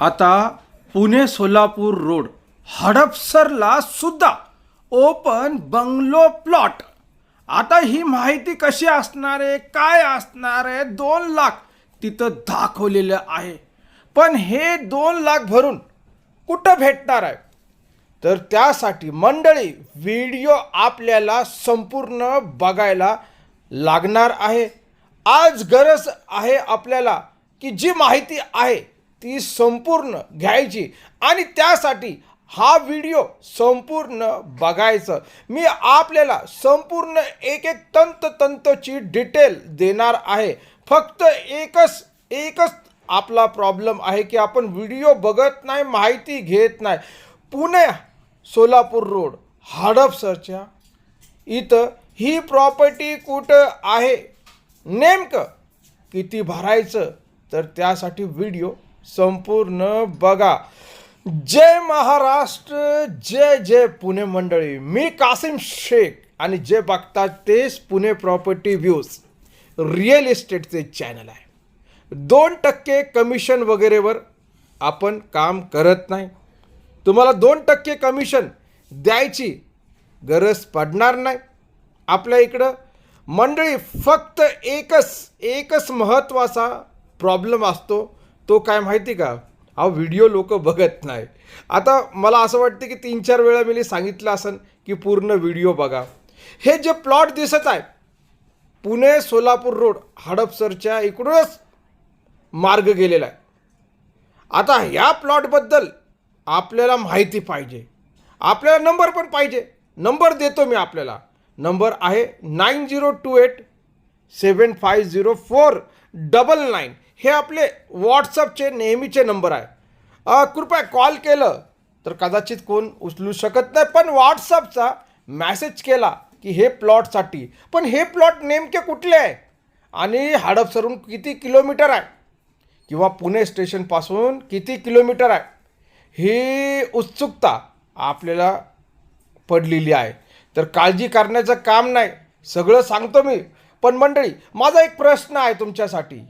आता पुणे सोलापूर रोड हडपसरला सुद्धा open bungalow plot. आता ही माहिती कशी असणार आहे काय असणार आहे दोन लाख तिथं दाखवलेलं आहे. पण हे दोन लाख भरून कुठं भेटणार आहे? तर त्यासाठी मंडळी व्हिडिओ आपल्याला संपूर्ण बघायला लागणार आहे. आज गरज आहे आपल्याला की जी माहिती आहे ती संपूर्ण घ्यायची. आणि त्यासाठी हा व्हिडिओ संपूर्ण बघायचं. मी आपल्याला संपूर्ण एक एक तंततंतची डिटेल देणार आहे. फक्त एकच एकच आपला प्रॉब्लेम आहे की आपण व्हिडिओ बघत नाही माहिती घेत नाही. पुणे सोलापूर रोड हडपसरच्या इथं ही प्रॉपर्टी कुठं आहे? नेमकं किती भरायचं? तर त्यासाठी व्हिडिओ संपूर्ण बघा. जय महाराष्ट्र जय जय पुणे मंडळी. मी कासिम शेख आणि जे बघतात तेच पुणे प्रॉपर्टी व्ह्यूज रिअल इस्टेटचे चॅनल आहे. दोन टक्के कमिशन वगैरेवर आपण काम करत नाही. तुम्हाला दोन टक्के कमिशन द्यायची गरज पडणार नाही. आपल्या इकडं मंडळी फक्त एकच एकच महत्त्वाचा प्रॉब्लेम असतो. तो काय माहिती का? हा व्हिडिओ लोक बघत नाही. आता मला असं वाटतं की तीन चार वेळा मी सांगितलं असेल की पूर्ण व्हिडिओ बघा. हे जे प्लॉट दिसत आहे पुणे सोलापूर रोड हडपसरच्या इकडूनच मार्ग गेलेला आहे. आता या प्लॉटबद्दल आपल्याला माहिती पाहिजे. आपल्याला नंबर पण पाहिजे. नंबर देतो मी आपल्याला. नंबर आहे nine zero two eight seven five zero four double nine. हे आपले व्हॉट्सअपचे नेहमीचे नंबर आहे. कृपया कॉल केलं तर कदाचित कोण उचलू शकत नाही पण व्हॉट्सअपचा मॅसेज केला की हे प्लॉटसाठी पण हे प्लॉट नेमके कुठले आहे? आणि हडपसरून किती किलोमीटर आहे? किंवा पुणे स्टेशनपासून किती किलोमीटर आहे? ही उत्सुकता आपल्याला पडलेली आहे. तर काळजी करण्याचं काम नाही. सगळं सांगतो मी. पण मंडळी माझा एक प्रश्न आहे तुमच्यासाठी.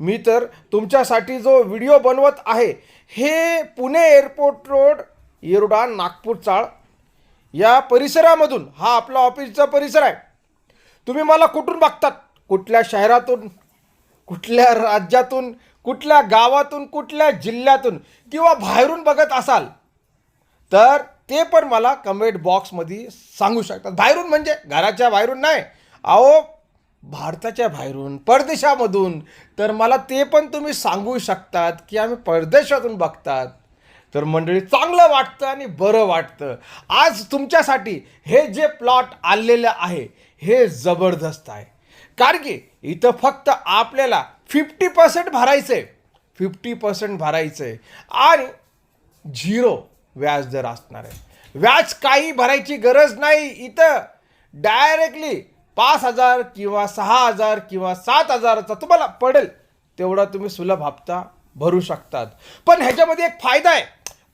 मी तर तुमच्यासाठी जो व्हिडिओ बनवत आहे हे पुणे एअरपोर्ट रोड येरुडा नागपूर चाळ या परिसरामधून हा आपला ऑफिसचा परिसर आहे. तुम्ही मला कुठून बघतात? कुठल्या शहरातून कुठल्या राज्यातून कुठल्या गावातून कुठल्या जिल्ह्यातून किंवा बाहेरून बघत असाल तर ते पण मला कमेंट बॉक्समध्ये सांगू शकतात. बाहेरून म्हणजे घराच्या बाहेरून नाही. अहो भारताच्या बाहेरून परदेशामधून. तर मला ते पण तुम्ही सांगू शकतात की आम्ही परदेशातून बघतात. तर मंडळी चांगलं वाटतं आणि बरं वाटतं. आज तुमच्यासाठी हे जे प्लॉट आलेलं आहे हे जबरदस्त आहे. कारण की इथं फक्त आपल्याला फिफ्टी पर्सेंट भरायचं आहे फिफ्टी पर्सेंट भरायचं आहे आणि झिरो व्याज दर असणार आहे. व्याज काही भरायची गरज नाही इथं. डायरेक्टली पाच हजार किंवा सहा हजार किंवा सात हजाराचा तुम्हाला पडेल तेवढा तुम्ही सुलभ हप्ता भरू शकतात. पण ह्याच्यामध्ये एक फायदा आहे.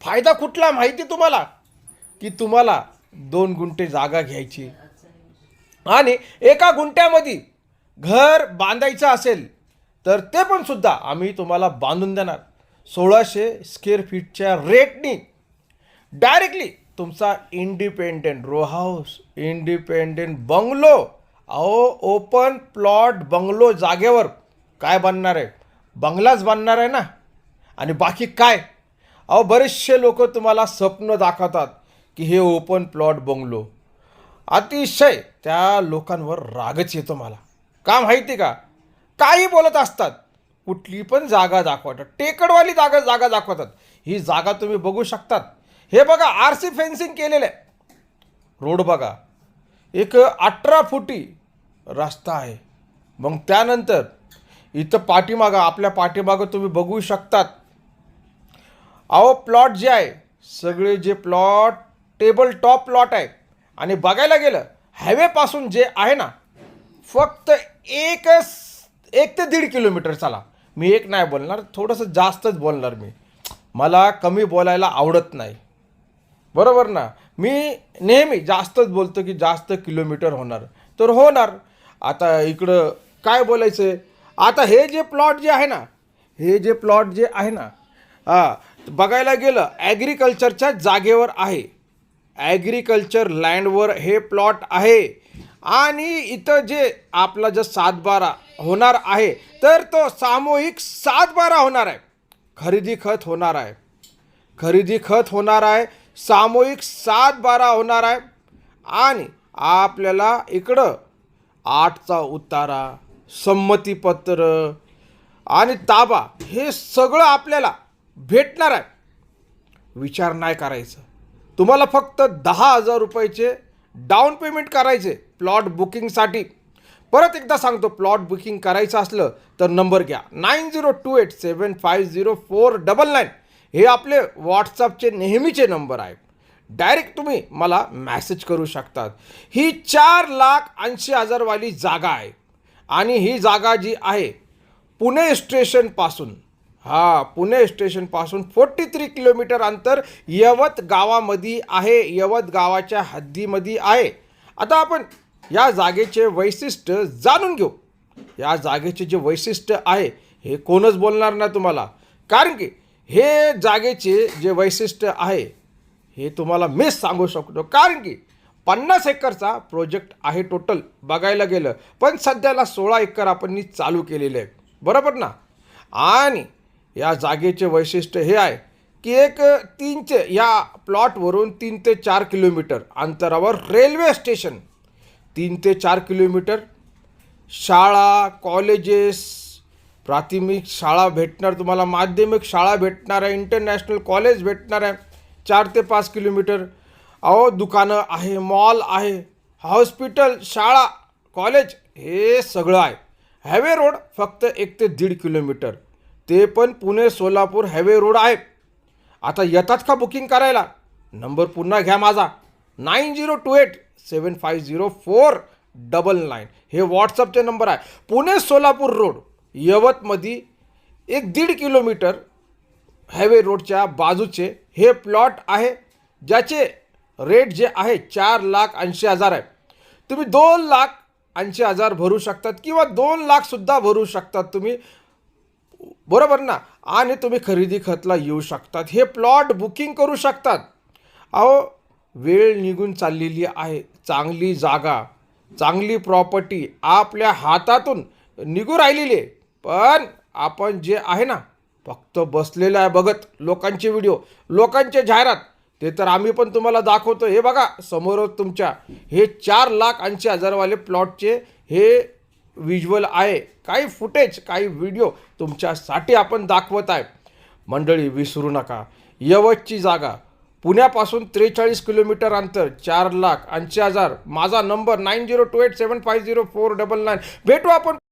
फायदा कुठला माहिती तुम्हाला? की तुम्हाला दोन गुंठे जागा घ्यायची. आणि एका गुंठ्यामध्ये घर बांधायचं असेल तर ते पण सुद्धा आम्ही तुम्हाला बांधून देणार. सोळाशे स्क्वेअर फीटच्या रेटनी डायरेक्टली तुमचा independent row house independent bungalow अहो ओपन प्लॉट बंगलो जागेवर. काय बनणार आहे? बंगलाच बनणार आहे ना? आणि बाकी काय? अहो बरेचसे लोक तुम्हाला स्वप्न दाखवतात की हे ओपन प्लॉट बंगलो अतिशय त्या लोकांवर रागच येतो मला. का माहिती का? काही बोलत असतात. कुठली पण जागा दाखवतात. टेकडवाली जागा जागा दाखवतात. ही जागा तुम्ही बघू शकतात. हे बघा आर सी फेन्सिंग केलेलं आहे. रोड बघा. एक अठरा फुटी रस्ता आहे. मग त्यानंतर इथं पाठीमागं आपल्या पाठीमागं तुम्ही बघू शकतात. अहो प्लॉट जे आहे सगळे जे प्लॉट टेबल टॉप प्लॉट आहे. आणि बघायला गेलं हायवेपासून जे आहे ना फक्त एकच एक ते दीड किलोमीटर चला. मी एक नाही बोलणार थोडंसं जास्तच बोलणार मी. मला कमी बोलायला आवडत नाही. बरोबर ना? मी नेहमी जास्तच बोलतो की जास्त किलोमीटर होणार. तर होणार. आता इकडं काय बोलायचं आहे आता हे जे प्लॉट जे आहे ना हे जे प्लॉट जे आहे ना हां बघायला गेलं ॲग्रिकल्चरच्या जागेवर आहे. ॲग्रिकल्चर लँडवर हे प्लॉट आहे. आणि इथं जे आपला जो सातबारा होणार आहे तर तो सामूहिक सातबारा होणार आहे. खरेदी खत होणार आहे. खरेदी खत होणार आहे. सामूहिक सात बारा होणार आहे. आणि आपल्याला इकडं आठचा उतारा संमतीपत्र आणि ताबा हे सगळं आपल्याला भेटणार आहे. विचार नाही करायचं. तुम्हाला फक्त दहा हजार रुपयाचे डाऊन पेमेंट करायचे प्लॉट बुकिंगसाठी परत एकदा सांगतो प्लॉट बुकिंग करायचं असलं तर नंबर घ्या. Nine zero two eight seven five zero four double nine. हे आपले व्हॉट्सअपचे नेहमीचे नंबर आहेत. डायरेक्ट तुम्ही मला मॅसेज करू शकतात. ही चार लाख ऐंशी हजारवाली जागा आहे. आणि ही जागा जी आहे पुणे स्टेशनपासून हा पुणे स्टेशनपासून फोर्टी थ्री किलोमीटर अंतर यवत गावामध्ये आहे यवत गावाच्या हद्दीमध्ये आहे. आता आपण या जागेचे वैशिष्ट्य जाणून घेऊ. या जागेचे जे वैशिष्ट्य आहे हे कोणच बोलणार ना तुम्हाला. कारण की हे जागेचे जे वैशिष्ट्य आहे हे तुम्हाला मीच सांगू शकतो. कारण की पन्नास एकरचा प्रोजेक्ट आहे टोटल बघायला गेलं. पण सध्याला सोळा एकर आपण चालू केलेले आहे बरोबर ना? आणि या जागेचे वैशिष्ट्य हे आहे की एक तीन ते या प्लॉटवरून तीन ते चार किलोमीटर अंतरावर रेल्वे स्टेशन तीन ते चार किलोमीटर शाळा कॉलेजेस प्राथमिक शाळा भेटणार तुम्हाला माध्यमिक शाळा भेटणार आहे इंटरनॅशनल कॉलेज भेटणार आहे. चार ते पाच किलोमीटर. अहो दुकानं आहे मॉल आहे हॉस्पिटल शाळा कॉलेज हे सगळं आहे. हायवे रोड फक्त एक ते दीड किलोमीटर. ते पण पुणे सोलापूर हायवे रोड आहे. आता येतात का बुकिंग करायला? नंबर पुन्हा घ्या माझा. Nine zero two eight seven five zero four double nine हे व्हॉट्सअपचे नंबर आहे. पुणे सोलापूर रोड यवतमध्ये एक दीड किलोमीटर हायवे रोडच्या बाजूचे हे प्लॉट आहे ज्याचे रेट जे आहे चार लाख ऐंशी हजार आहे. तुम्ही दोन लाख ऐंशी हजार भरू शकतात किंवा दोन लाखसुद्धा भरू शकतात तुम्ही. बरोबर ना? आणि तुम्ही खरेदी खतला येऊ शकतात. हे प्लॉट बुकिंग करू शकतात. अहो वेळ निघून चाललेली आहे. चांगली जागा चांगली प्रॉपर्टी आपल्या हातातून निघू राहिलेली आहे. पण आपण जे आहे ना फक्त बसलेलं आहे बघत लोकांचे व्हिडिओ लोकांचे जाहिरात ते तर आम्ही पण तुम्हाला दाखवतो. हे बघा समोरच तुमच्या हे चार लाख ऐंशी हजारवाले प्लॉटचे हे विज्युअल आहे. काही फुटेज काही व्हिडिओ तुमच्यासाठी आपण दाखवत आहे. मंडळी विसरू नका. यवतची जागा पुण्यापासून त्रेचाळीस किलोमीटर अंतर चार लाख ऐंशी हजार. माझा number nine zero two eight seven five zero four double nine भेटू आपण